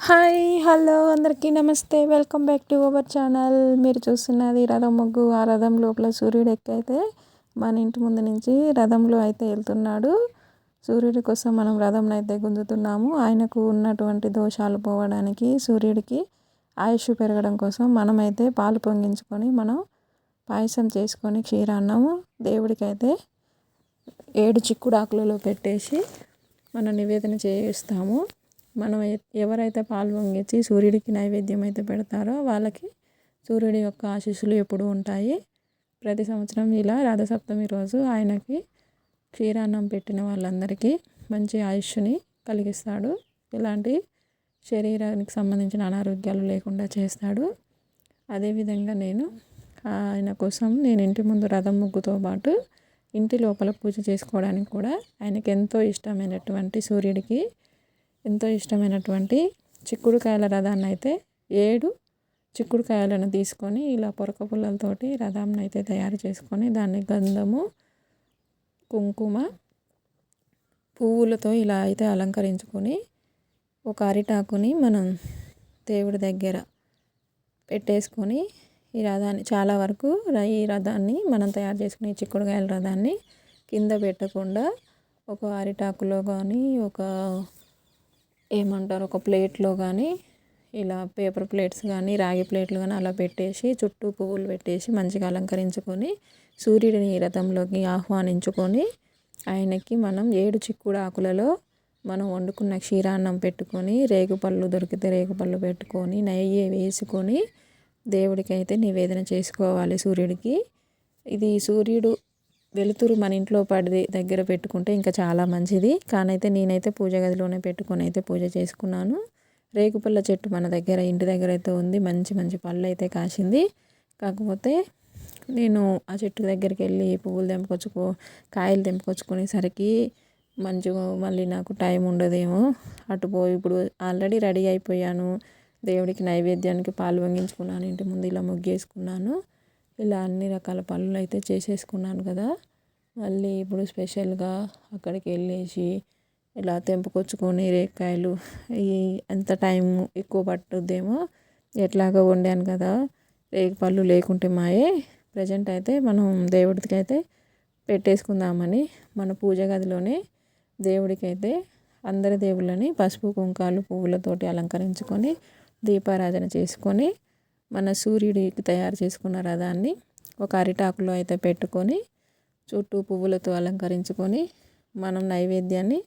Hi hello అందరికీ నమస్తే. Welcome back to our channel. మీరు చూస్తున్నది రథం ముగ్గు. ఆ రథం లోపల సూర్యుడు ఎక్కైతే మన ఇంటి ముందు నుంచి రథంలో అయితే వెళ్తున్నాడు. సూర్యుడి కోసం మనం రథంను అయితే గుంజుతున్నాము. ఆయనకు ఉన్నటువంటి దోషాలు పోవడానికి సూర్యుడికి ఆయుష్ పెరగడం కోసం మనమైతే పాలు పొంగించుకొని మనం పాయసం చేసుకొని క్షీరాన్నము. దేవుడికైతే ఏడు చిక్కుడు ఆకులలో పెట్టేసి మనం నివేదన చేస్తాము మనం ఎవరైతే పాలు పొంగించి సూర్యుడికి నైవేద్యం అయితే పెడతారో వాళ్ళకి సూర్యుడి యొక్క ఆశీస్సులు ఎప్పుడు ఉంటాయి. ప్రతి సంవత్సరం ఇలా రథసప్తమి రోజు ఆయనకి క్షీరాన్నం పెట్టిన వాళ్ళందరికీ మంచి ఆయుష్ని కలిగిస్తాడు. ఇలాంటి శరీరానికి సంబంధించిన అనారోగ్యాలు లేకుండా చేస్తాడు. అదేవిధంగా నేను ఆయన కోసం నేను ఇంటి ముందు రథం ముగ్గుతో పాటు ఇంటి లోపల పూజ చేసుకోవడానికి కూడా ఆయనకి ఎంతో ఇష్టమైనటువంటి సూర్యుడికి ఎంతో ఇష్టమైనటువంటి చిక్కుడుకాయల రథాన్ని అయితే ఏడు చిక్కుడుకాయలను తీసుకొని ఇలా పొరక పుల్లలతోటి రథాన్ని అయితే తయారు చేసుకొని దాన్ని గంధము కుంకుమ పువ్వులతో ఇలా అయితే అలంకరించుకొని ఒక అరిటాకుని మనం దేవుడి దగ్గర పెట్టేసుకొని ఈ రథాన్ని చాలా వరకు ఈ రథాన్ని మనం తయారు చేసుకునే చిక్కుడుకాయల రథాన్ని కింద పెట్టకుండా ఒక అరిటాకులో కానీ ఒక ఏమంటారు? ఒక ప్లేట్లో కానీ ఇలా పేపర్ ప్లేట్స్ కానీ రాగి ప్లేట్లు కానీ అలా పెట్టేసి చుట్టూ పువ్వులు పెట్టేసి మంచిగా అలంకరించుకొని సూర్యుడిని రథంలోకి ఆహ్వానించుకొని ఆయనకి మనం ఏడు చిక్కుడు ఆకులలో మనం వండుకున్న క్షీరాన్నం పెట్టుకొని రేగుపళ్ళు దొరికితే రేగుపళ్ళు పెట్టుకొని నెయ్యి వేసుకొని దేవుడికి అయితే నివేదన చేసుకోవాలి సూర్యుడికి. ఇది సూర్యుడు వెలుతురు మన ఇంట్లో పడి దగ్గర పెట్టుకుంటే ఇంకా చాలా మంచిది. కానైతే నేనైతే పూజ గదిలోనే పెట్టుకొని అయితే పూజ చేసుకున్నాను. రేకుపల్ల చెట్టు మన దగ్గర ఇంటి దగ్గర అయితే ఉంది. మంచి మంచి పళ్ళు అయితే కాసింది. కాకపోతే నేను ఆ చెట్టు దగ్గరికి వెళ్ళి పువ్వులు తెంపుకొచ్చుకో కాయలు తెంపుకొచ్చుకునేసరికి మంచిగా మళ్ళీ నాకు టైం ఉండదేమో. అటు పోయి ఇప్పుడు ఆల్రెడీ రెడీ అయిపోయాను. దేవుడికి నైవేద్యానికి పాలు వంగించుకున్నాను ఇంటి ముందు ఇలా ముగ్గేసుకున్నాను. ఇలా అన్ని రకాల పనులు అయితే చేసేసుకున్నాను కదా. మళ్ళీ ఇప్పుడు స్పెషల్గా అక్కడికి వెళ్ళేసి ఇలా తెంపుకొచ్చుకొని రేక్కాయలు ఈ ఎంత టైం ఎక్కువ పట్టుద్దేమో ఎట్లాగో వండాను కదా. రేగిపళ్ళు లేకుంటే మాయే. ప్రజెంట్ అయితే మనం దేవుడికి అయితే పెట్టేసుకుందామని మన పూజ గదిలోనే దేవుడికి అయితే అందరి దేవుళ్ళని పసుపు కుంకాలు పువ్వులతోటి అలంకరించుకొని దీపారాధన చేసుకొని మన సూర్యుడికి తయారు చేసుకున్న రథాన్ని ఒక అరిటాకులో అయితే పెట్టుకొని చుట్టూ పువ్వులతో అలంకరించుకొని మనం నైవేద్యాన్ని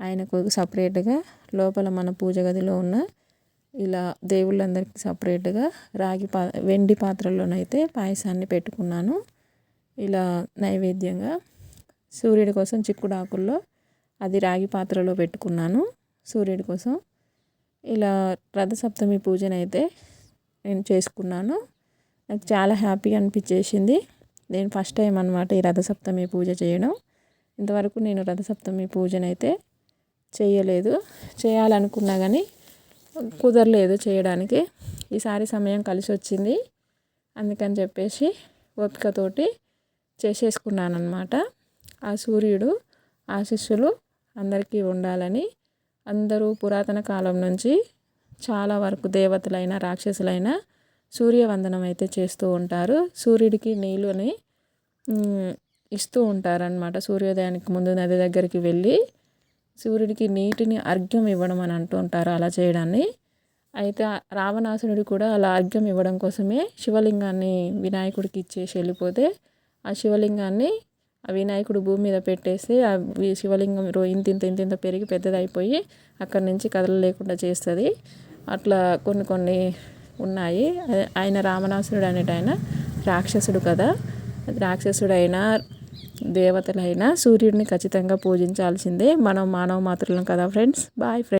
ఆయనకు సపరేట్గా లోపల మన పూజ గదిలో ఉన్న ఇలా దేవుళ్ళందరికీ సపరేట్గా రాగి పా వెండి పాత్రలోనైతే పాయసాన్ని పెట్టుకున్నాను. ఇలా నైవేద్యంగా సూర్యుడి కోసం చిక్కుడు ఆకుల్లో అది రాగి పాత్రలో పెట్టుకున్నాను. సూర్యుడి కోసం ఇలా రథసప్తమి పూజనైతే నేను చేసుకున్నాను. నాకు చాలా హ్యాపీ అనిపించేసింది. నేను ఫస్ట్ టైం అనమాట ఈ రథసప్తమి పూజ చేయడం. ఇంతవరకు నేను రథసప్తమి పూజనైతే చేయలేదు. చేయాలనుకున్నా కానీ కుదరలేదు చేయడానికి. ఈసారి సమయం కలిసి వచ్చింది అందుకని చెప్పేసి ఓపికతోటి చేసేసుకున్నాను ఆ సూర్యుడు ఆశీస్సులు అందరికీ ఉండాలని అందరూ పురాతన కాలం నుంచి చాలా వరకు దేవతలైన రాక్షసులైన సూర్యవందనం అయితే చేస్తూ ఉంటారు. సూర్యుడికి నీళ్ళని ఇస్తూ ఉంటారనమాట సూర్యోదయానికి ముందు నది దగ్గరికి వెళ్ళి సూర్యుడికి నీటిని అర్ఘ్యం ఇవ్వడం అని అంటూ ఉంటారు అలా చేయడాన్ని. అయితే రావణాసురుడు కూడా అలా అర్ఘ్యం ఇవ్వడం కోసమే శివలింగాన్ని వినాయకుడికి ఇచ్చేసి వెళ్ళిపోతే ఆ శివలింగాన్ని ఆ వినాయకుడు భూమి మీద పెట్టేస్తే ఆ శివలింగం ఇంత ఇంత ఇంత ఇంత పెరిగి పెద్దదైపోయి అక్కడి నుంచి కదలలేకుండా చేస్తుంది. అట్లా కొన్ని కొన్ని ఉన్నాయి. ఆయన రామనాసురుడు అనేట ఆయన రాక్షసుడు కదా. రాక్షసుడైనా దేవతలైనా సూర్యుడిని ఖచ్చితంగా పూజించాల్సిందే. మనం మానవ మాతృలం కదా ఫ్రెండ్స్ బాయ్ ఫ్రెండ్స్